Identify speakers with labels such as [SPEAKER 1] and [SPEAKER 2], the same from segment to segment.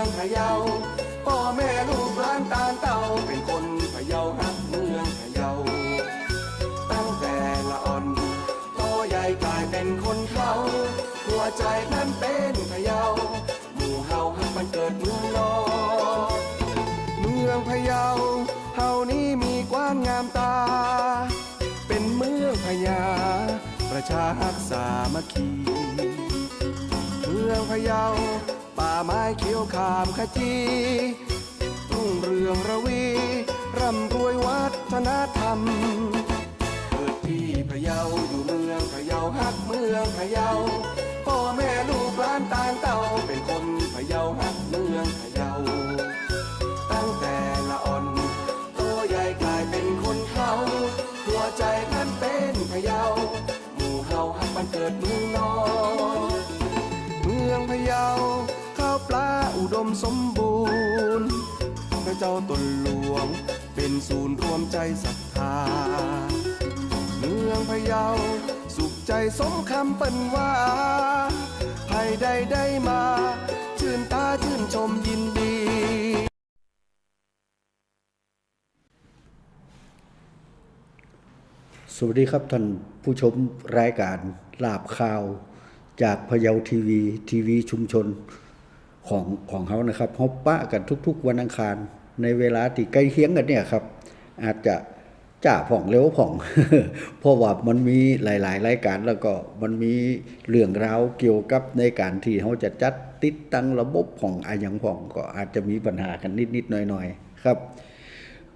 [SPEAKER 1] องพะเยาพ่อแม่ลูกหลานตาลเต่าเป็นคนพะเยาฮักเมืองพะเยาตั้งแต่ละอ่อนโตใหญ่กลายเป็นคนเขาหัวใจนั้นเป็นพะเยาหมู่เฮาฮักมันเกิดเมืองนอเมืองพะเยาเฮานี้มีกว้างงามตา เป็นเมืองพญาประชาฮักสามัคคีเมืองพะเยา ไม้เขียวขามขจีรุ่งเรืองระวีร่ำรวยวัฒนธรรม เกิดที่พะเยาอยู่เมืองพะเยาฮักเมืองพะเยา ดมสมบูรณ์พระเจ้าตนหลวง เป็นศูนย์รวมใจศรัทธา เมืองพะเยา สุขใจสมคำเปิ้นว่าให้ได้ได้มา ชื่นตาชื่นชมยินดี
[SPEAKER 2] สวัสดีครับท่านผู้ชมรายการลาบข่าว จากพะเยาทีวี ทีวีชุมชน ของของเขานะครับฮบปะกันทุก ๆ วันอังคาร ในเวลาที่ใกล้เคียงกันเนี่ยครับ อาจจะจ่าผ่องเร็วผ่อง เพราะว่ามันมีหลาย ๆ รายการแล้วก็มันมีเรื่องราวเกี่ยวกับในการที่เขาจะจัดติดตั้งระบบของอายังผ่องก็อาจจะมีปัญหากันนิด ๆ หน่อย ๆ ครับ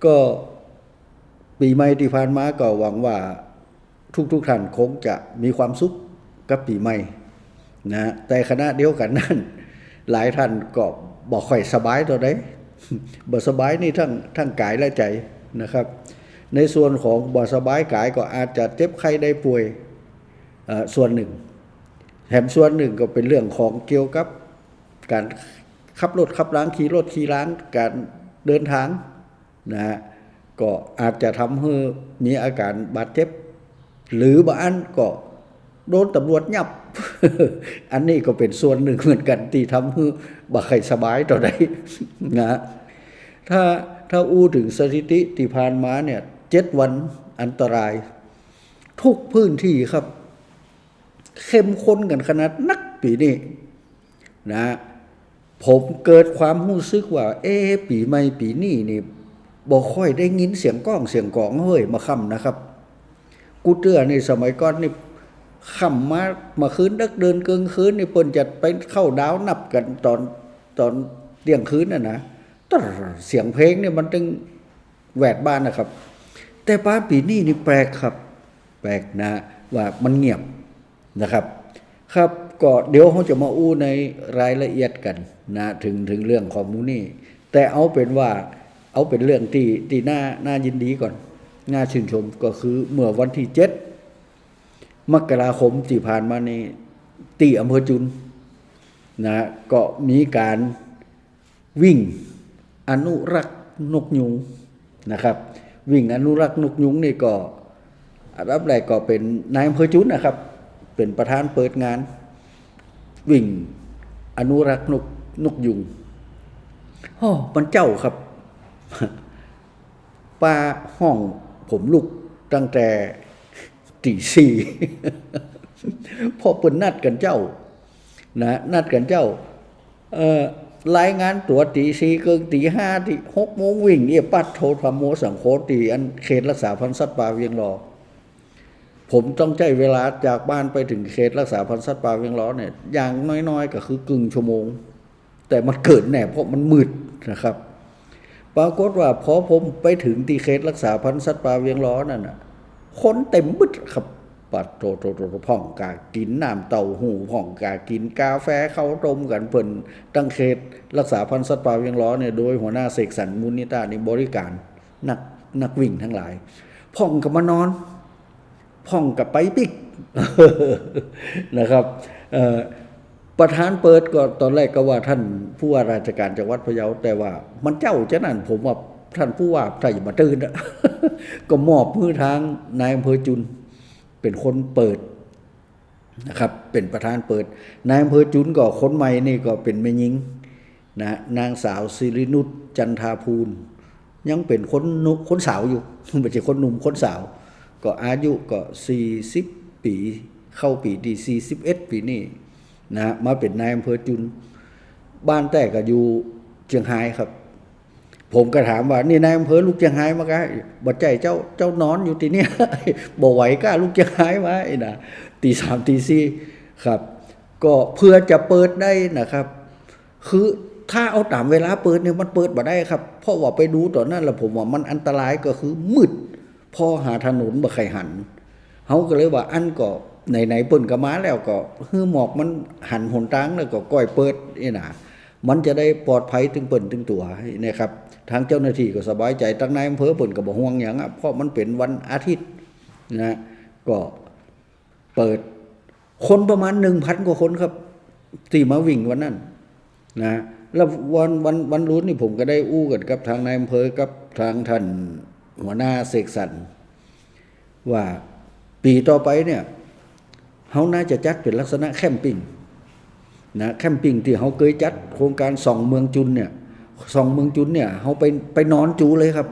[SPEAKER 2] ก็ปีใหม่ที่ผ่านมาก็หวังว่าทุก ๆ ท่านคงจะมีความสุขกับปีใหม่นะแต่ขณะเดียวกันนั้น หลายท่านก็บอกค่อยสบายตัวใดบ่สบายนี่ทั้งทั้งกายและใจนะครับ ในส่วนของบ่สบายกายก็อาจจะเจ็บไข้ได้ป่วยส่วนหนึ่งแถมส่วนหนึ่งก็เป็นเรื่องของเกี่ยวกับการขับรถขับล้างขี่รถขี่ล้างการเดินทางนะฮะก็อาจจะทำให้มีอาการบาดเจ็บ หรือบางอันก็ โดนตำรวจยับ อันนี้ก็เป็นส่วนหนึ่งเหมือนกันที่ทำให้บ่ใครสบายต่อใดนะถ้าถ้าอู้ถึงสถิติที่ผ่านมาเนี่ยเจ็ดวันอันตราย ทุกพื้นที่ครับ เข้มข้นกันขนาดนักปีนี้นะผมเกิดความรู้สึกว่า เอ๊ปีใหม่ปีนี้นี่บ่ค่อยได้ยินเสียงก้องเสียงกองเฮ้ยมาค่ำนะครับ กูเตือในสมัยก่อนนี่ ค่ำมามาคืนดึกเดินเกินคืนนี่เปิ้นจะไปเข้าดาวนับกันตอนตอนเที่ยงคืนน่ะนะตรเสียงเพลงเนี่ยมันตึงแหวดบ้านนะครับ แต่ป้าปีนี้นี่แปลกครับ แปลกนะว่ามันเงียบนะครับ ครับก็เดี๋ยวเขาจะมาอู้ในรายละเอียดกันนะถึงถึงเรื่องของมูนี่ แต่เอาเป็นว่าเอาเป็นเรื่องที่ที่น่าน่ายินดีก่อนน่าชื่นชมก็คือเมื่อวันที่เจ็ด มกราคมที่ผ่านมาในตีอำเภอจุนนะก็มีการวิ่งอนุรักษ์นกยุงนะครับ วิ่งอนุรักษ์นกยุงนี่ก็อันดับแรกก็เป็นนายอำเภอจุนนะครับ เป็นประธานเปิดงาน วิ่งอนุรักษ์นกนกยุงโอ้มันเจ้าครับป้าห้องผมลุกตั้งแต่ ตีสี่พอเปินนัดกันเจ้า นะนัดกันเจ้า เอ่อรายงานตัวตีสี่เกินตีห้าตีหกโมงวิ่งเอียปัดโทธรรมโมสังโฆตีอันเขตรักษาพันธุ์สัตว์ป่าเวียงรอ ผมต้องใช้เวลาจากบ้านไปถึงเขตรักษาพันธุ์สัตว์ป่าเวียงล้อเนี่ยอย่างน้อยๆ ก็คือกึ่งชั่วโมง แต่มันเกิดแน่เพราะมันมืดนะครับ ปรากฏว่าพอผมไปถึงที่เขตรักษาพันธุ์สัตว์ป่าเวียงล้อนั่นน่ะ คนเต็มบึดครับปัดโตโตโตโตพ่องกากินน้ำเต้าหู้พ่องกากินกาแฟเข้าต้มกันเพิ่นตั้งเขตรักษาพันธุ์สัตว์ป่าเวียงล้อเนี่ยโดยหัวหน้าเสกสรรมูลนิธินี่บริการนักนักวิ่งทั้งหลาย พ่องก็มานอน พ่องกับไปปิกนะครับประธานเปิดก็ตอนแรกก็ว่าท่านผู้ว่าราชการจังหวัดพะเยาแต่ว่ามันเจ้าจะนั่นผมว่า ท่านผู้ว่าถ้าย่ามาตื่นก็มอบมือทางนายอำเภอจุน เป็นคนเปิดนะครับ เป็นประธานเปิดนายอำเภอจุนก็คนใหม่นี่ก็เป็นแม่ยิงนะนางสาวสิรินุชจันทาภูล ยังเป็นคนหนุคนสาวอยู่ไม่ใช่คนหนุ่มคนสาว ก็อายุก็40ปีเข้าปีที่41ปีนี้นะมาเป็นนายอำเภอจุน บ้านแต่ก็อยู่เชียงรายครับ ผมก็ถามว่า นี่นายอำเภอลูกเชียงรายมากะบัดใจเจ้าเจ้านอนอยู่ที่เนี่ยบ่ไหวก้าลูกเชียงรายมาไอ้นะตีสามตีสี่ครับ ก็เพื่อจะเปิดได้นะครับ คือถ้าเอาตามเวลาเปิดเนี่ยมันเปิดมาได้ครับ เพราะว่าไปดูตอนนั้นแล้วผมว่ามันอันตรายก็คือมืดพอหาถนนบ่ใครหันเขาก็เลยว่าอันก็ไหนไหนๆเปิ่นก็มาแล้วก็ฮือหมอกมันหันหนทางแล้วก็ก้อยเปิดนี่นะ มันจะได้ปลอดภัยถึงเปิ่นถึงตัวนะครับทางเจ้าหน้าที่ก็สบายใจตั้งนายอำเภอเปิ่นก็บ่ห่วงอย่างอะเพราะมันเป็นวันอาทิตย์นะก็เปิดคนประมาณหนึ่งพันกว่าคนครับที่มาวิ่งวันนั้นนะแล้ววันวันวันรุ่นนี่ผมก็ได้อู้กันกับทางนายอำเภอกับทางท่านหัวหน้าเสกสรรว่าปีต่อไปเนี่ยเขาน่าจะจัดเป็นลักษณะแคมปิ้ง นะแคมปิ้งที่เขาเคยจัดโครงการส่องเมืองจุนเนี่ยส่องเมืองจุนเนี่ยเขาไปไปนอนจูเลยครับ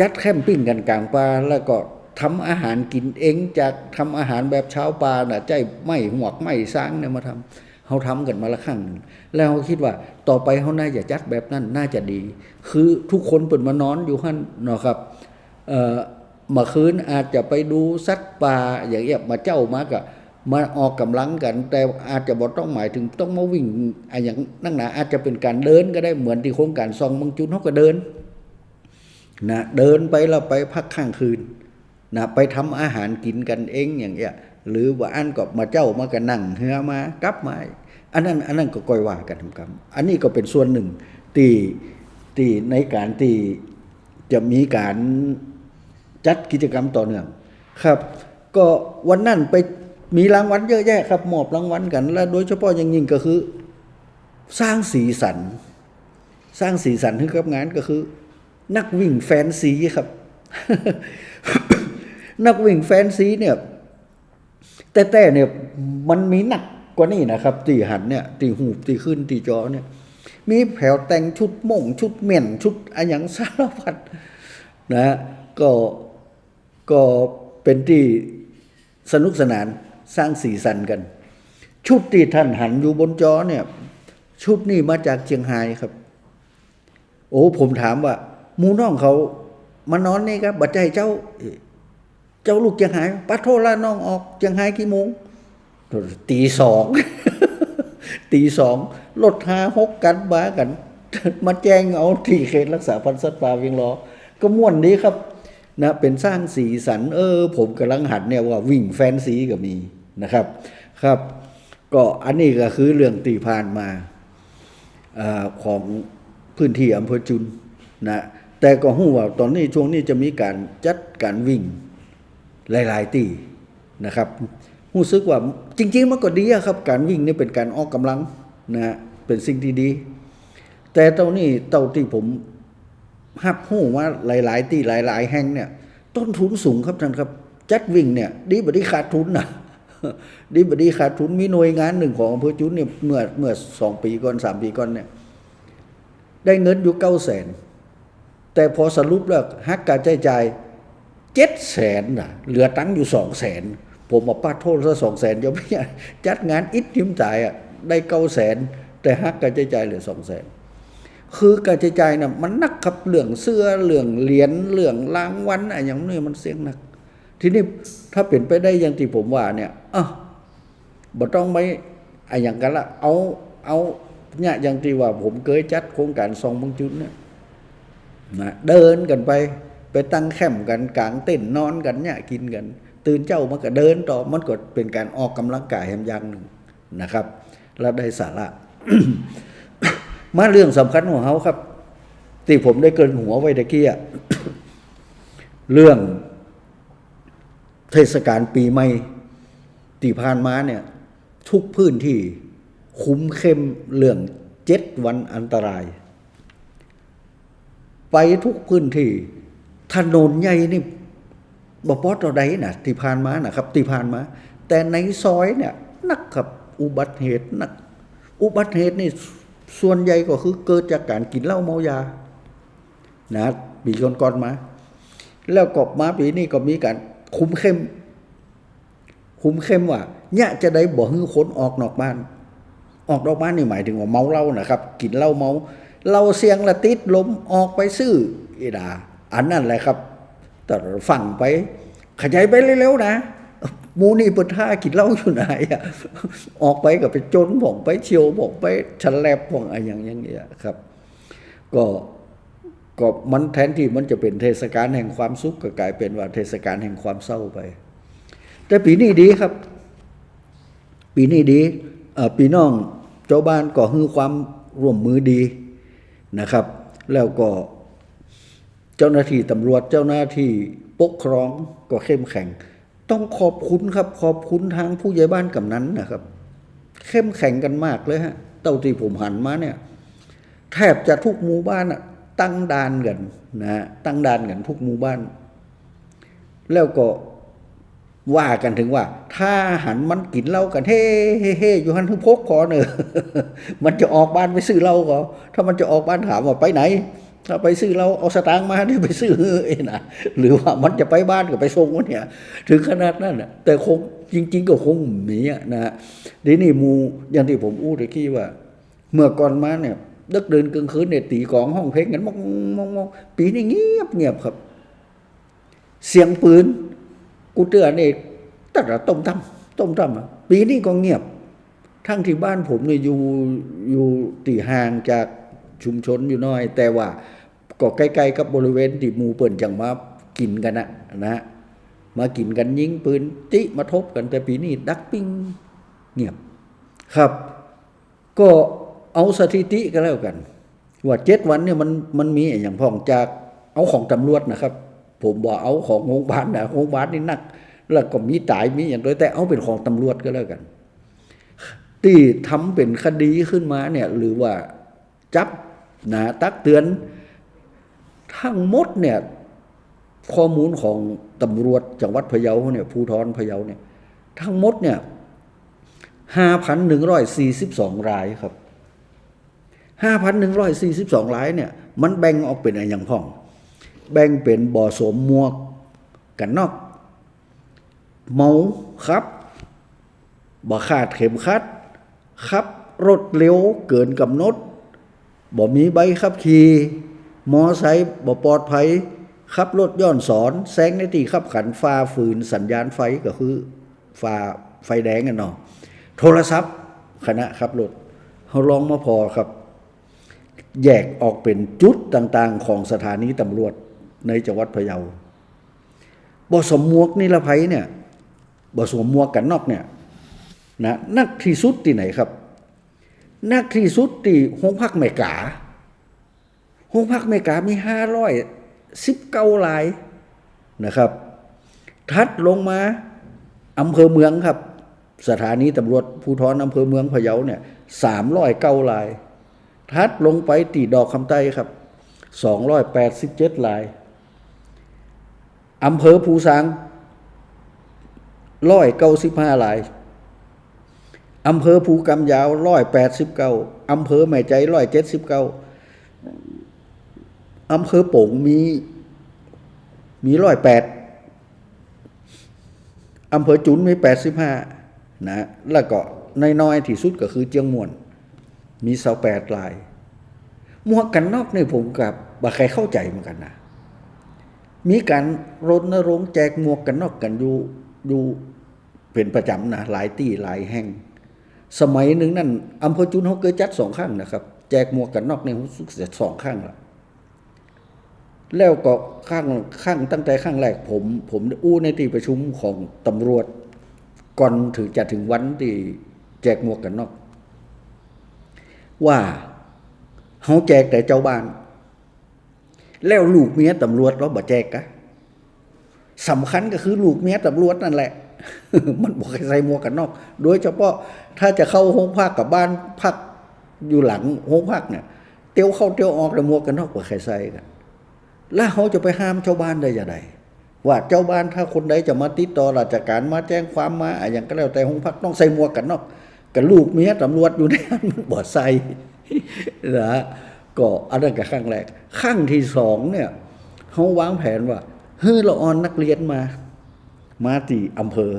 [SPEAKER 2] จัดแคมปิ้งกันกลางป่าแล้วก็ทำอาหารกินเองจากทำอาหารแบบชาวป่าน่ะใจไม่หวกไม่สร้างเนี่ยมาทำเขาทำกันมาละครั้งแล้วเขาคิดว่าต่อไปเขาน่าจะจัดแบบนั้นน่าจะดี คือทุกคนเปิดมานอนอยู่ขั้นเนาะครับเอ่อมื่อคืนอาจจะไปดูสัตว์ป่าอย่างเงี้ยมาเจ้ามากะ มาออกกำลังกัน แต่อาจจะบอกต้องหมายถึงต้องมาวิ่งอะอย่างนั่งหนาอาจจะเป็นการเดินก็ได้เหมือนที่โครงการซองมังจุนเขาก็เดินนะเดินไปแล้วไปพักข้างคืนนะไปทำอาหารกินกันเองอย่างเงี้ยหรือว่าอันก็มาเจ้ามากันนั่งเฮือมากลับมาอันนั้นอันนั้นก็ก้อยว่ากันทำกรรมอันนี้ก็เป็นส่วนหนึ่งที่ที่ในการที่จะมีการจัดกิจกรรมต่อเนื่องครับ ก็วันนั้นไป มีรางวัลเยอะแยะครับมอบรางวัลกัน และโดยเฉพาะอย่างยิ่งก็คือ สร้างสีสัน สร้างสีสันให้กับงานก็คือ นักวิ่งแฟนซีครับ นักวิ่งแฟนซีเนี่ย แต่แต่เนี่ยมันมีหนักกว่านี่นะครับ ตีหันเนี่ย ตีหูตีขึ้นตีจอเนี่ย มีแผวแต่งชุดม่งชุดเหม่นชุดอะไรอย่างสารพัดนะฮะก็ก็เป็นที่สนุกสนาน สร้างสีสันกัน ชุดที่ท่านหันอยู่บนจอเนี่ย ชุดนี้มาจากเชียงรายครับ โอ้ผมถามว่าหมูน้องเขามานอนนี่ครับบัดใจเจ้า เจ้าลูกเจียงไฮ้ปัดโทษละน้องออกเจียงไฮ้กี่โมงตีสองตีสองรถหาหกกันมากัน มาแจ้งเอาที่เขตรักษาพันธุ์สัตว์ป่าเวียงรอก็ม่วนดีครับนะเป็นสร้างสีสันเออ ผมกำลังหัดเนี่ยว่าวิ่งแฟนซีก็มี นะครับครับ ก็อันนี้ก็คือเรื่องตีผ่านมาอของพื้นที่อำเภอจุนนะแต่ก็หู้ว่าตอนนี้ช่วงนี้จะมีการจัดการวิ่งหลายๆตีนะครับรู้สึกว่าจริง ๆ มันก็ดีครับ การวิ่งนี่เป็นการออกกำลังนะเป็นสิ่งที่ดี แต่เท่านี้เท่าที่ผมหับหู้ว่าหลาย ๆ ที่หลาย ๆ แห่งเนี่ย ต้นทุนสูงครับท่านครับ จัดวิ่งเนี่ย ดีบดีขาดทุนนะ ดีบดีขาดทุนมีหน่วยงานหนึ่งของอำเภอจุนเนี่ยเมื่อเมื่อสองปีก่อนสามปีก่อนเนี่ยได้เงินอยู่เก้าแสนแต่พอสรุปแล้วหักการใช้จ่ายเจ็ดแสนน่ะเหลือตังค์อยู่สองแสนผมมาป้าโทษซะสองแสนยังไม่จัดงานอิดทิมจ่ายอะได้เก้าแสนแต่หักการใช้จ่ายเหลือสองแสนคือการใช้จ่ายน่ะมันนักครับเรื่องเสื้อเรื่องเหรียญเรื่องรางวัลอะไรอย่างนี้มันเสี่ยงหนัก ทีนี้ถ้าเป็นไปได้อย่างที่ผมว่าเนี่ยอะบ่ต้องไปไอ้อย่างกันละเอาเอาเนี่ยอย่างที่ว่าผมเคยจัดโครงการซองบางจุนเนี่ยนะเดินกันไปไปตั้งแคมป์กันกลางเต้นนอนกันเนี่ยกินกัน ตื่นเจ้ามันก็เดินต่อมันก็เป็นการออกกำลังกายแห่งอย่างหนึ่งนะครับ แล้วได้สาระมาเรื่องสำคัญของเขาครับ ที่ผมได้เกินหัวไว้ตะกี้เรื่อง เทศกาลปีใหม่ที่ผ่านมาเนี่ยทุกพื้นที่คุ้มเข้มเรื่องเจ็ดวันอันตราย ไปทุกพื้นที่ถนนใหญ่นี่บอปอตอใดนะที่ผ่านมานะครับที่ผ่านมา แต่ในซอยเนี่ยนักกับอุบัติเหตุนัก อุบัติเหตุนี่ส่วนใหญ่ก็คือเกิดจากการกินเหล้าเมายานะปีก่อนๆมา แล้วก็มาปีนี้ก็มีการ คุ้มเข้ม คุ้มเข้มว่าเนี่ยจะได้บ่ให้คนออกนอกบ้าน ออกนอกบ้านนี่หมายถึงว่าเมาเหล้านะครับกินเหล้าเมาเราเสียงละติดล้มออกไปซื้ออีดา อันนั้นแหละครับ แต่ฟังไป ขยายไปเร็วๆนะมูนี่เปิดท่ากินเหล้าอยู่ไหนอะออกไปก็ไปจนผองไปเชียวผองไปฉลบผองอะไรอย่างเงี้ยครับ ก็ ก็มันแทนที่มันจะเป็นเทศกาลแห่งความสุขก็กลายเป็นว่าเทศกาลแห่งความเศร้าไป แต่ปีนี้ดีครับ ปีนี้ดีปีน้องเจ้าบ้านก็ฮือความร่วมมือดีนะครับ แล้วก็เจ้าหน้าที่ตำรวจเจ้าหน้าที่ปกครองก็เข้มแข็ง ต้องขอบคุณครับ ขอบคุณทางผู้ใหญ่บ้านกำนันนะครับ เข้มแข็งกันมากเลยฮะเต้าที่ผมหันมาเนี่ยแทบจะทุกหมู่บ้านอะ ตั้งด่านกันนะฮะตั้งด่านกันทุกหมู่บ้าน แล้วก็ว่ากันถึงว่า ถ้าหันมันกินเหล้ากันเฮ้เฮ้เฮ้อยู่หันทึงพกคอเนอะมันจะออกบ้านไปซื้อเหล้าก็ถ้ามันจะออกบ้านถามว่าไปไหน ถ้าไปซื้อเหล้าเอาสตางค์มาเดี๋ยวไปซื้อเองนะหรือว่ามันจะไปบ้านก็ไปส่งวะเนี่ย ถึงขนาดนั้นนะแต่คงจริง ๆ ก็คงหนีนะฮะดีนี้หมูอย่างที่ผมอู้ตะกี้ว่า เมื่อก่อนมาเนี่ย ดึกเดินกลางคืนเนี่ยตีกลองห้องเพลงกันมองมองมองปีนี้เงียบเงียบครับ เสียงปืน กูเตือนเองตั้งแต่ต้มตั้มต้มตั้มอะปีนี้ก็เงียบ ทั้งที่บ้านผมเนี่ยอยู่อยู่ตีห่างจากชุมชนอยู่น้อย แต่ว่าก็ใกล้ๆกับบริเวณที่หมูเปิ่นจังมากินกันนะนะฮะมากินกันยิงปืนจิมาทบกันแต่ปีนี้ดักปิ้งเงียบครับ ก็ เอาสถิติก็แล้วกัน ว่าเจ็ดวันเนี่ยมันมันมีอย่างพ่องจากเอาของตำรวจนะครับ ผมบอกเอาของโรงพยาบาลนะโรงพยาบาลนี่หนัก แล้วก็มีตายมีอย่างโดยแต่เอาเป็นของตำรวจก็แล้วกัน ที่ทำเป็นคดีขึ้นมาเนี่ยหรือว่าจับนะตักเตือน ทั้งหมดเนี่ยข้อมูลของตำรวจจังหวัดพะเยาเนี่ยภูธรพะเยาเนี่ยทั้งหมดเนี่ยห้าพันหนึ่งร้อยสี่สิบสองรายครับ ห้าพันหนึ่งร้อยสี่สิบสองรายเนี่ย มันแบ่งออกเป็นอะไรอย่างพ่อง แบ่งเป็นบ่อสวมหมวกกันนอก เมาครับบ่ขาดเข็มขัดขับ รถเร็วเกินกำหนดบ่มีใบขับขี่มอไซค์บ่ปลอดภัยขับรถย้อนสอนแซงในที่ขับขันฟ้าฝืนสัญญาณไฟก็คือฟ้าไฟแดงกันเนาะโทรศัพท์ขณะขับรถเขาลองมาพอครับ แยกออกเป็นจุดต่างๆ ของสถานีตำรวจในจังหวัดพะเยาบ่สมมวกนิรภัยเนี่ยบ่สวมมวกกันนอกเนี่ยนะนักที่สุดที่ไหนครับ นักที่สุดที่ห้องพักเมกาห้องพักเมกามีห้าร้อยสิบเก้าลายนะครับ ทัดลงมาอำเภอเมืองครับ สถานีตำรวจภูธรอำเภอเมืองพะเยาเนี่ยสามร้อยเก้าลาย ทัดลงไปตีดอกคำใต้ครับสองร้อยแปดสิบเจ็ดลายอำเภอภูสังร้อยเก้าสิบห้าลายอำเภอภูกำยาวร้อยแปดสิบเก้าอำเภอแม่ใจร้อยเจ็ดสิบเก้าอำเภอโป่งมีมีร้อยแปดอำเภอจุนมีแปดสิบห้านะ แล้วก็น้อยๆที่สุดก็คือเจียงม่วน มีเสาแปดลายหมวกกันนอกเนี่ยผมกับบาใครเข้าใจเหมือนกันนะมีการรณรงค์แจกหมวกกันนอกกันอยู่อยู่เป็นประจำนะหลายที่หลายแห่ง สมัยหนึ่งนั่นอำเภอจุนเขาเคยจัดสองข้างนะครับ แจกหมวกกันนอกในรู้สึกจสองข้างละแล้วก็ข้างข้างตั้งแต่ข้างแรกผม ผมอู้ในที่ประชุมของตำรวจก่อนถึงจะถึงวันที่แจกหมวกกันนอก ว่าเขาแจกแต่เจ้าบ้าน แล้วลูกเมียตำรวจเราบ่แจกกะสำคัญก็คือลูกเมียตำรวจนั่นแหละ มันบอกให้ใส่หมวกกันนอก โดยเฉพาะถ้าจะเข้าห้องพักกับบ้านพักอยู่หลังห้องพักเนี่ยเตียวเข้าเตียวออกแต่หมวกกันนอกบ่ใครใส่กันแล้วเขาจะไปห้ามชาวบ้านได้ย่างไรว่าเจ้าบ้านถ้าคนใดจะมาติดต่อราชการมาแจ้งความมาอะไรอย่างก็แล้วแต่ห้องพักต้องใส่หมวกกันนอก กับลูกเมียตำรวจอยู่ในนั้นมันบ่ใส่นะก็อันนั้นก็ครั้งแรกครั้งที่สองเนี่ยเขาวางแผนว่าเฮ้ยเราออนนักเรียนมา มาที่อำเภอ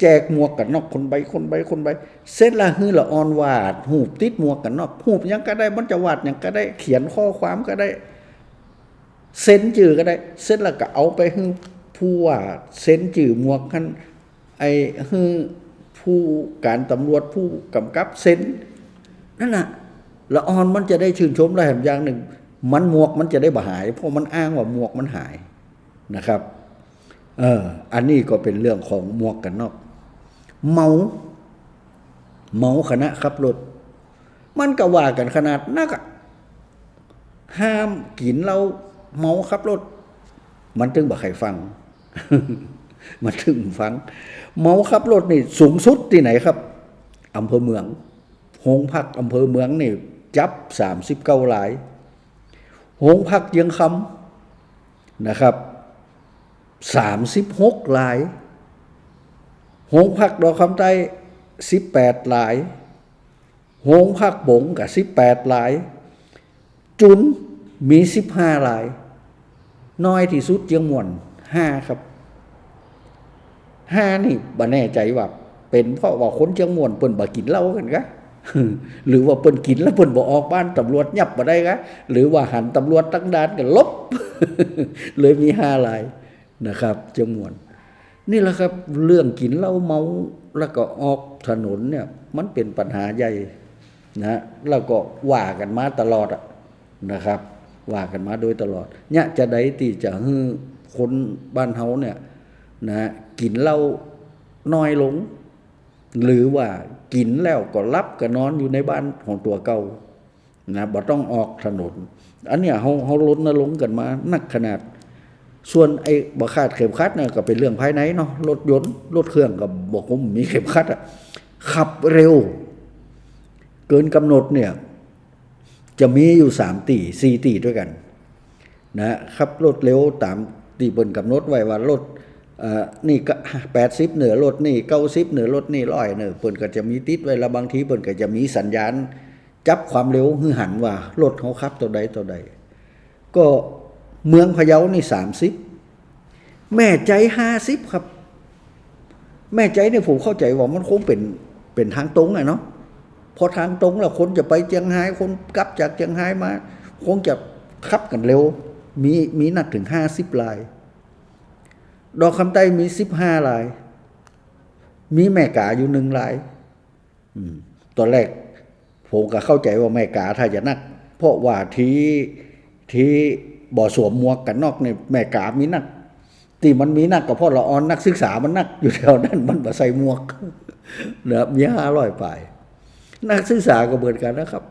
[SPEAKER 2] แจกหมวกกันนอกคนใบคนใบคนใบเส้นละเฮือละออนวาด หูปติดหมวกกันนอกหูปหยังก็ได้มันจะวาดยังก็ได้เขียนข้อความก็ได้เซ็นจื่อก็ได้ เส้นละก็เอาไปให้ผู้ว่าเซ็นจื่อหมวกกันไอ้ให้ ผู้การตำรวจผู้กำกับเซ็นนั่นน่ะละออนมันจะได้ชื่นชมได้แห่งอย่างหนึ่ง มันหมวกมันจะได้บ่หาย เพราะมันอ้างว่าหมวกมันหายนะครับเอออันนี้ก็เป็นเรื่องของหมวกกันนอก เมา เมาคณะขับรถมันก็ว่ากันขนาดนักห้ามกินเราเมาขับรถ มันถึงบ่ใครฟัง มันถึงฟัง เมาขับรถนี่สูงสุดที่ไหนครับอำเภอเมืองโรงพักอำเภอเมืองนี่จับสามสิบเก้าลายโรงพักยียงคำนะครับสามสิบหกลายโรงพักดอกคำใต้สิบแปดลายโรงพักบงกับสิบแปดลาย จุนมีสิบห้าลาย น้อยที่สุดเจียงมวนห้าครับ ห้านี่บ่แน่ใจว่า เป็นเพราะว่าคนเชียงม่วนเปิ้นบ่กินเหล้ากันกะหรือว่าเปิ้นกินแล้วเปิ้นบ่ออกบ้านตำรวจยับบ่ได้กะหรือว่าหันตำรวจตั้งด่านกันลบ เลยมีห้าลายนะครับเชียงม่วน นี่แหละครับเรื่องกินเหล้าเมาแล้วก็ออกถนนเนี่ย มันเป็นปัญหาใหญ่นะแล้วก็ว่ากันมาตลอดอะนะครับ ว่ากันมาโดยตลอดเนี่ยจะได้ที่จะให้คนบ้านเฮาเนี่ย นะกินเหล้าน้อยลง หรือว่ากินแล้วก็รับก็นอนอยู่ในบ้านของตัวเก่านะบ่ต้องออกถนน อันเนี้ยเฮาเฮาลดนลงกันมานักขนาด ส่วนไอ้บ่คาดเข็มขัดเนี่ยก็เป็นเรื่องภายในเนาะรถยนต์รถเครื่องก็บอกผมมีเข็มขัดอะขับเร็ว เกินกำหนดเนี่ยจะมีอยู่สามตีสี่ตีด้วยกัน นะขับรถเร็วตามตีบนกำหนดไว้ว่ารถ นี่ก็แปดสิบเหนือรถนี่เก้าสิบเหนือรถนี่ร้อยเหนือเปิ่นก็จะมีติดไว้แล้วบางทีเปิ่นก็จะมีสัญญาณ จับความเร็วฮือหันว่ารถเขาขับตัวใดตัวใด ก็เมืองพะเยานี่สามสิบแม่ใจห้าสิบครับ แม่ใจเนี่ยผมเข้าใจว่ามันคงเป็นเป็นทางตรงอะเนาะพอทางตรงแล้วคนจะไปเจียงไฮ้คนกลับจากเจียงไฮ้มา คงจะขับกันเร็ว มีมีนักถึงห้าสิบลาย ดอกคำใต้มีสิบห้าลาย มีแม่กาอยู่หนึ่งลายตอนแรกผมก็เข้าใจว่าแม่กาถ้าจะนัก เพราะว่าที่ที่บ่อสวมหมวกกันนอกเนี่ยแม่กามีนักที่มันมีนักก็เพราะละออนนักศึกษามันนักอยู่แถวนั้นมันบ่ใส่หมวกเนอะมีห้าร้อยปลาย นักศึกษาก็เหมือนกันนะครับ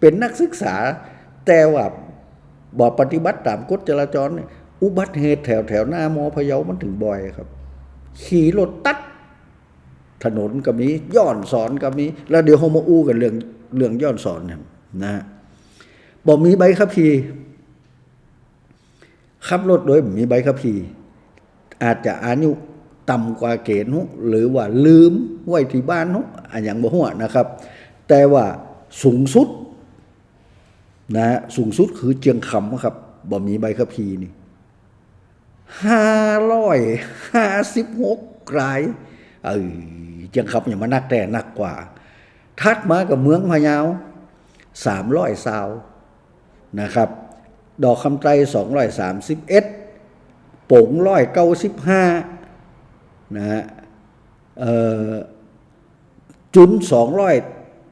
[SPEAKER 2] เป็นนักศึกษาแต่ว่าบ่ปฏิบัติตามกฎจราจรเนี่ย อุบัติเหตุแถวแถวหน้ามอพะเยามันถึงบ่อยครับ ขี่รถตัด ถนนก็มีย้อนสอนก็มีแล้วเดี๋ยวเขามาอู้กันเรื่องเรื่องย้อนสอนเนี่ยนะฮะบอกมีใบขับขี่ขับรถโดยมีใบขับขี่อาจจะอายุต่ำกว่าเกณฑ์หรือว่าลืมไว้ที่บ้านนุอันอย่างบ่หัวนะครับ แต่ว่าสูงสุดนะฮะสูงสุดคือเจียงคำครับบ่มีใบขับขี่นี่ ห้าร้อยห้าสิบหกราย เออจังครับอย่ามานักแต่นักกว่า ทัดมากับเมืองพะเยาสามร้อยซาวนะครับ ดอกคำไตรสองร้อยสามสิบเอ็ดโป่งร้อยเก้าสิบห้านะฮะจุนสองร้อย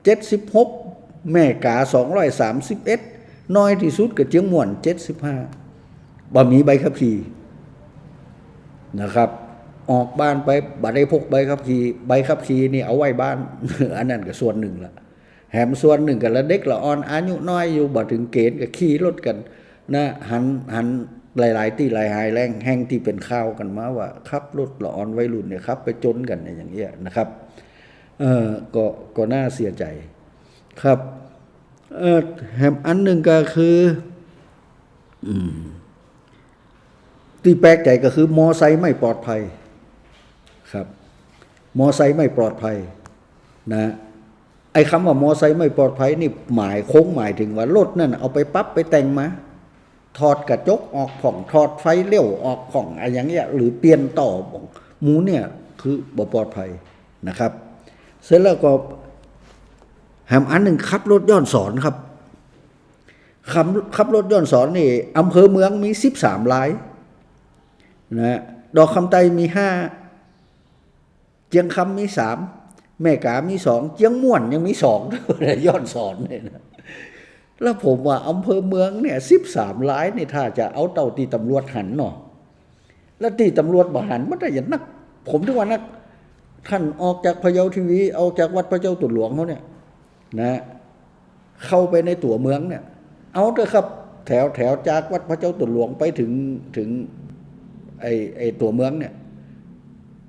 [SPEAKER 2] เจ็ดสิบหกแม่กาสองร้อยสามสิบเอ็ดน้อยที่สุดกับเจียงม่วนเจ็ดสิบห้าบ่มีใบขับขี่ นะครับ ออกบ้านไปบัตรได้พกใบขับขี่ใบขับขี่นี่เอาไว้บ้าน อันนั้นก็ส่วนหนึ่งละแถมส่วนหนึ่งกันละเด็กละอ่อนอายุน้อยอยู่บัถึงเกณฑ์ก็ขี่รถกันนะหันหันหลาย ๆ ที่หลายหายแรงแห่งที่เป็นข่าวกันมาว่าขับรถละอ่อนไวรุ่นเนี่ยครับ ไปจนกันอย่างเงี้ยนะครับเออก็ก็น่าเสียใจครับเออแถมอันหนึ่งก็คือ อืม ที่แปลกใจก็คือ มอไซค์ไม่ปลอดภัยครับ มอไซค์ไม่ปลอดภัยนะไอ้คำว่ามอไซค์ไม่ปลอดภัยนี่หมายโค้งหมายถึงว่ารถนั่นเอาไปปั๊บไปแต่งมาถอดกระจกออกผ่องถอดไฟเลี้ยวออกผ่องอะไรอย่างเงี้ยหรือเปลี่ยนต่อหมูเนี่ยคือบ่ปลอดภัยนะครับ เสร็จแล้วก็แหมอันหนึ่งขับรถย้อนสอนครับขับขับรถย้อนสอนนี่อำเภอเมืองมีสิบสามลาย นะฮะดอกคำไตมีห้าเจียงคำมีสามแม่กามีสองเจียงม่วนยังมีสองย้อนสอนเนี่ยนะแล้วผมว่าอำเภอเมืองเนี่ยสิบสามล้ายนี่ถ้าจะเอาเต่าตีตำรวจหันเนาะแล้วตีตำรวจบ่หันมันได้อย่างนัก ผมทุกวันนัก ท่านออกจากพะเยาทีวีออกจากวัดพระเจ้าตุนหลวงเขาเนี่ยนะ เข้าไปในตัวเมืองเนี่ย เอาเถอะครับ แถวแถวจากวัดพระเจ้าตุนหลวงไปถึงถึง ไอไอตัวเมืองเนี่ย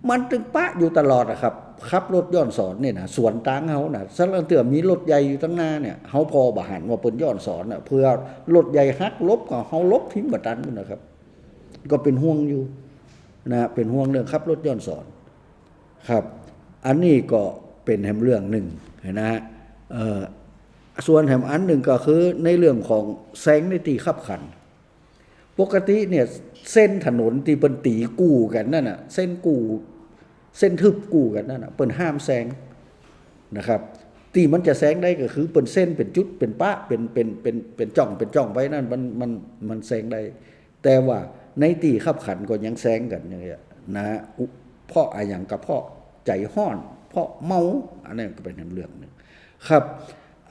[SPEAKER 2] มันตึงปะอยู่ตลอดอะครับขับรถย้อนสอนเนี่ยนะสวนตางเฮาน่ะสักเตือมีรถใหญ่อยู่ตั้งหน้าเนี่ยเฮาพอบหันว่าเปิ้นย้อนสอนน่ะเพื่อรถใหญ่ฮักลบก็เฮาลบทิ้งบัตันนนะครับ ก็เป็นห่วงอยู่นะเป็นห่วงเรื่องขับรถย้อนสอนครับ อันนี้ก็เป็นแหมเรื่องหนึ่งนะฮะส่วนแหมอันหนึ่งก็คือในเรื่องของแสงในตีขับขัน ปกติเนี่ยเส้นถนนที่เป็นตีกู้กันนั่นน่ะเส้นกู้เส้นทึบกู้กันนั่นน่ะเปิ้นห้ามแซงนะครับตีมันจะแซงได้ก็คือเป็นเส้นเป็นจุดเป็นปะเป็นเป็นเป็นเป็นจ่องเป็นจ่องไปนั่นมันมันมันแซงได้ แต่ว่าในตีขับขันก็ยังแซงกันอย่างเงี้ยนะเพราะอะไรอย่างกับเพราะใจห้อน เพราะเมาอันนั้นก็เป็นเรื่องหนึ่งครับ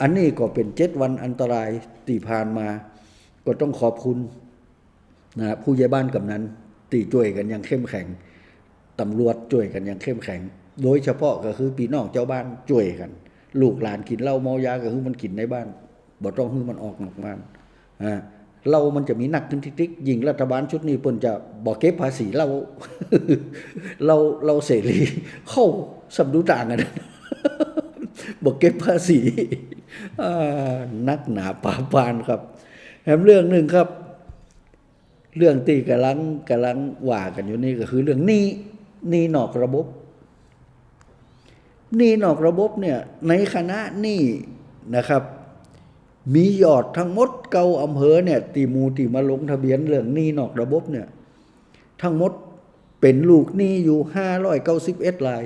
[SPEAKER 2] อันนี้ก็เป็นเจ็ดวันอันตรายที่ผ่านมา ก็ต้องขอบคุณ นะผู้ใหญ่บ้านกำนันตีช่วยกันอย่างเข้มแข็งตำรวจช่วยกันอย่างเข้มแข็ง โดยเฉพาะก็คือพี่น้องเจ้าบ้านช่วยกัน ลูกหลานกินเหล้าเมายาก็คือมันกินในบ้านบ่ต้องให้มันออกนอกบ้านอ่าเรามันจะมีหนักถึงทิกๆยิงรัฐบาลชุดนี้เปิ้นจะบ่เก็บภาษีเรา เราเราเสรี เข้าสำดูต่างกันบอกเก็บภาษีนักหนาป่าปานครับแถมเรื่องหนึ่งครับ เรื่องที่กำลังกำลังว่ากันอยู่นี่ก็คือเรื่องนี้นี้นอกระบบนี้นอกระบบเนี่ยในคณะนี้นะครับ มียอดทั้งหมดเกาอำเภอเนี่ยตีมูตีมาลงทะเบียนเรื่องนี้นอกระบบเนี่ยทั้งหมดเป็นลูกหนี้อยู่ห้าร้อยเก้าสิบเอ็ดราย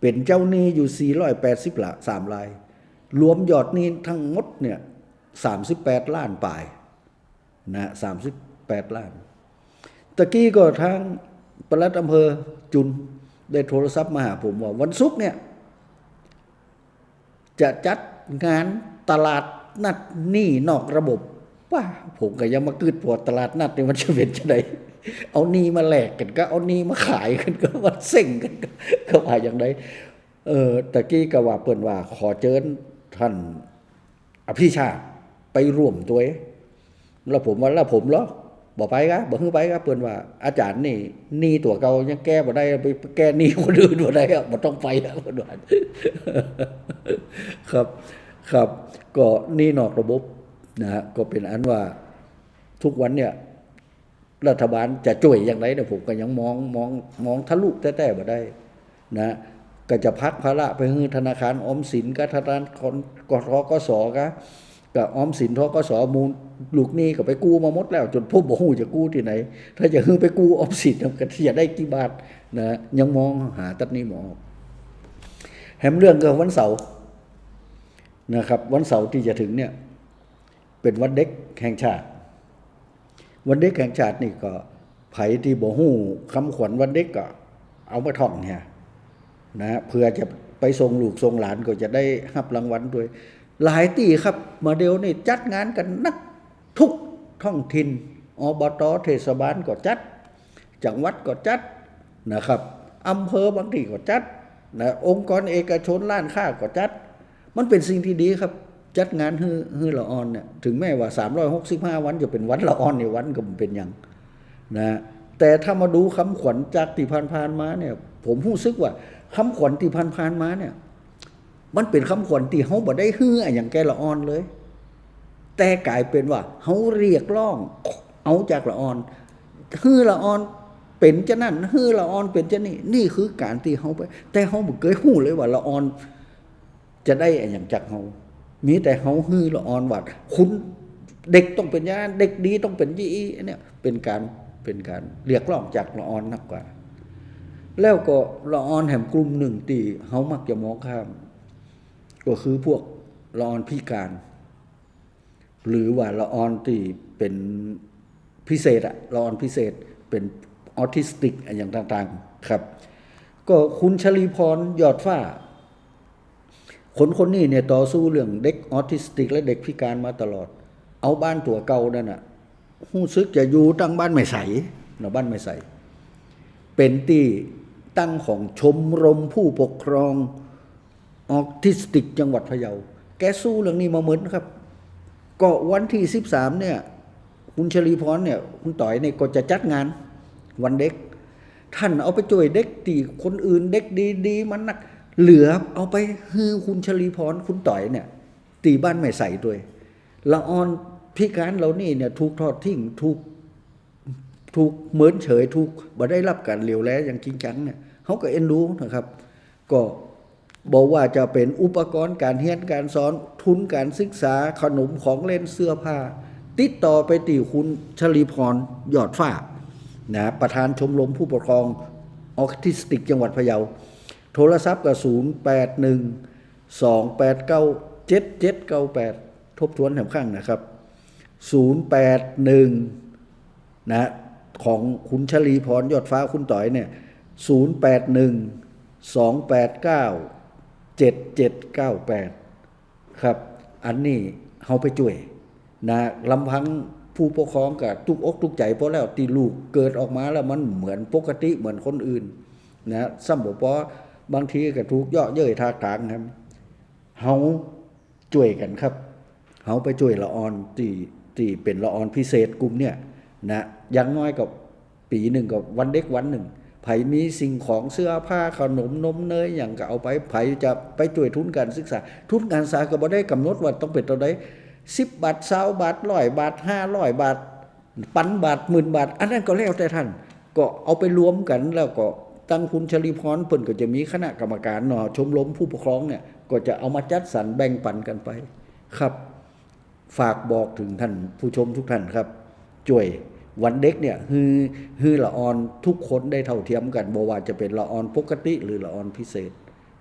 [SPEAKER 2] เป็นเจ้าหนี้อยู่480ละสามราย รวมยอดหนี้ทั้งหมดเนี่ย38ล้านปลายนะ 8 ล้าน ตะกี้ก็ทางปลัดอำเภอจุนได้โทรศัพท์มาหาผมว่าวันศุกร์เนี่ย จะจัดงานตลาดนัดหนี้นอกระบบ ว่าผมก็ยังมากึดปวดตลาดนัดนี่มันจะเป็นจะไดเอาหนี้มาแลกกันก็ เอาหนี้มาขายกันก็ว่าเซ็งกันก็ว่าอย่างไรเออตะกี้ก็ว่าเปิ่นว่า ขอเชิญท่านอภิชาติไปร่วมตัวเองแล้วผมว่าแล้วผมเหรอ บอกไปกะบอกขึ้นไปกะเปิ่นว่าอาจารย์นี่หนี้ตัวเก่ายังแก้บ่ได้ไปแก้นี้คนอื่นบ่ได้อะบ่ต้องไปอะเพิ่นว่าครับ ครับ ก็นี่นอกระบบนะฮะก็เป็นอันว่าทุกวันเนี่ยรัฐบาลจะช่วยอย่างไรเนี่ยผมก็ยังมองมองมองทะลุแต่แต่บ่ได้นะก็จะพักภาระไปให้ธนาคารออมสินกับธนาคารคนกทกสกับกับออมสินทกสมูล ลูกนี้ก็ไปกู้มาหมดแล้ว จนพบบ่ฮู้จะกู้ที่ไหน ถ้าจะฮือไปกู้ออมสินก็จะได้กี่บาทนะยังมองหาตัดนี้หมอแฮมเรื่องก็วันเสาร์นะครับ วันเสาร์ที่จะถึงเนี่ย เป็นวันเด็กแห่งชาติ วันเด็กแห่งชาตินี่ก็ไผที่บ่ฮู้คำขวัญวันเด็กก็เอามาท่องเนี่ยนะเพื่อจะไปส่งลูกส่งหลานก็จะได้รับรางวัลด้วย หลายตีครับมาเดียวนี่จัดงานกันนัก ทุกท้องถิ่นอบตเทศบาลก็จัด จังหวัดก็จัดนะครับอำเภอบางทีก็จัดนะองค์กรเอกชนล้านค้าก็จัด มันเป็นสิ่งที่ดีครับ จัดงานฮือฮือละออนเนี่ยถึงแม้ว่า 365 วันจะเป็นวันละออนในวันก็เป็นหยังนะแต่ถ้ามาดูคำขวัญจากที่ผ่านๆมาเนี่ย ผมรู้สึกว่าคำขวัญที่ผ่านๆมาเนี่ย มันเป็นคำขวัญที่เฮาบ่ได้ฮืออย่างแกละออนเลย แต่กลายเป็นว่าเฮาเรียกร้องเอาจากละออนฮือละออนเป็นจะนั่นฮือละออนเป็นจะนี่ นี่คือการที่เฮาไป แต่เฮาบ่เคยฮู้เลยว่าละออน จะได้อย่างจากเฮามีแต่เฮาฮือละออนว่าคุณเด็กต้องเป็นยานเด็กดีต้องเป็นยี่อเนี่ยเป็นการเป็นการเรียกร้องจากละออนนักกว่า แล้วก็ละออนแห่งกลุ่มหนึ่งที่เฮามักจะมองข้าม ก็คือพวกละออนพิการ หรือว่าละออนที่เป็นพิเศษอะละออนพิเศษเป็นออทิสติกอย่างต่างๆครับ ก็คุณชลีพรยอดฟ้า คนคนนี้เนี่ยต่อสู้เรื่องเด็กออทิสติก และเด็กพิการมาตลอด เอาบ้านตัวเก่านั่นน่ะหู้ซึกจะอยู่ตั้งบ้านไม่ใสเนาะบ้านไม่ใส เป็นที่ตั้งของชมรมผู้ปกครองออทิสติกจังหวัดพะเยา แกสู้เรื่องนี้มาเหมือนครับ ก็วันที่ 13 เนี่ย คุณชลีพรเนี่ย คุณต่อยเนี่ยก็จะจัดงานวันเด็ก ท่านเอาไปช่วยเด็กตีคนอื่นเด็กดีๆ มันนัก เหลือเอาไปฮือคุณชลีพรคุณต่อยเนี่ย ตีบ้านไม่ใส่ด้วยละออนพิการเรานี่เนี่ยถูกทอดทิ้งถูกถูกเหมือนเฉยถูกบ่ได้รับการเหลียวแลอย่างจริงจังเนี่ยเขาก็เอ็นดูนะครับ ก็ บอกว่าจะเป็นอุปกรณ์การเรียนการสอนทุนการศึกษาขนมของเล่นเสื้อผ้า ติดต่อไปตีคุณชลีพรยอดฟ้านะประธานชมรมผู้ปกครองออทิสติกจังหวัดพะเยา โทรศัพท์กับ 0 8 1 2 8 9 7 7 9 8 ทบทวนแถมข้างนะครับ 081 นะของคุณชลีพรยอดฟ้าคุณต่อยเนี่ย 0 8 1 2 8 9 7 7 9 8ครับ อันนี้เขาไปช่วยนะลำพังผู้ปกครองกับทุกอกทุกใจเพราะแล้วตีลูกเกิดออกมาแล้วมันเหมือนปกติเหมือนคนอื่นนะซ้ำบอกว่าบางทีก็ถูกเยาะเย้ยทากทางครับเฮาช่วยกันครับเฮาไปช่วยละออนที่ที่เป็นละออนพิเศษกลุ่มเนี่ยนะยังน้อยกับปีหนึ่งกับวันเด็กวันหนึ่ง ไผมีสิ่งของเสื้อผ้าขนมนมเนยอย่างก็เอาไปไผจะไปช่วยทุนการศึกษา ทุนการศึกษาก็บ่ได้กำหนดว่าต้องเป็นตัวใดสิบบาทสาบาทร้อยบาทห้าร้อยบาทปันบาทหมื่นบาท อันนั้นก็แล้วแต่ท่าน ก็เอาไปรวมกันแล้วก็ตั้งคุณชลีพรเพิ่นก็จะมีคณะกรรมการเนาะชมรมผู้ปกครองเนี่ยก็จะเอามาจัดสรรแบ่งปันกันไปครับ ฝากบอกถึงท่านผู้ชมทุกท่านครับจ่วย วันเด็กเนี่ยฮือฮือละออนทุกคนได้เท่าเทียมกันบ่ว่าจะเป็นละออนปกติ หรือละออนพิเศษ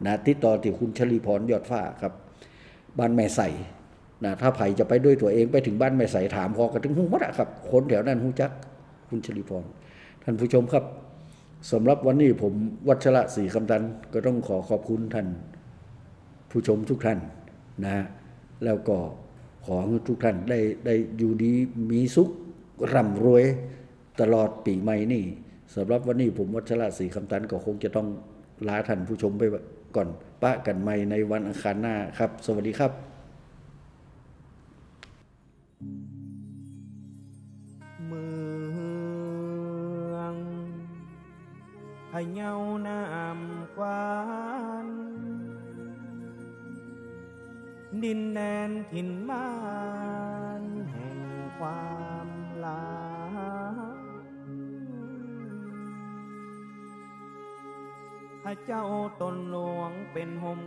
[SPEAKER 2] นะติดต่อที่คุณชลีพรยอดฟ้าครับ บ้านแม่ใสนะถ้าไผ่จะไปด้วยตัวเองไปถึงบ้านแม่ใสถามพอกันถึงหูมัดครับ คนแถวนั้นหูจัก คุณชลีพร ท่านผู้ชมครับสำหรับวันนี้ผมวัชระศรีคำตัน ก็ต้องขอขอบคุณท่าน ผู้ชมทุกท่านนะฮะแล้วก็ขอให้ทุกท่านได้ได้อยู่ดีมีสุข ร่ำรวยตลอดปีใหม่นี่สำหรับวันนี้ผมวัชระศรีคำตันก็คงจะต้องลาท่านผู้ชมไปก่อนปะกันใหม่ในวันอังคารหน้าครับ สวัสดีครับ
[SPEAKER 3] เมืองพะเยาน้ำกวาน ดินแดนถิ่นบ้านแห่งความ ลา พระเจ้าตนหลวงเป็นหม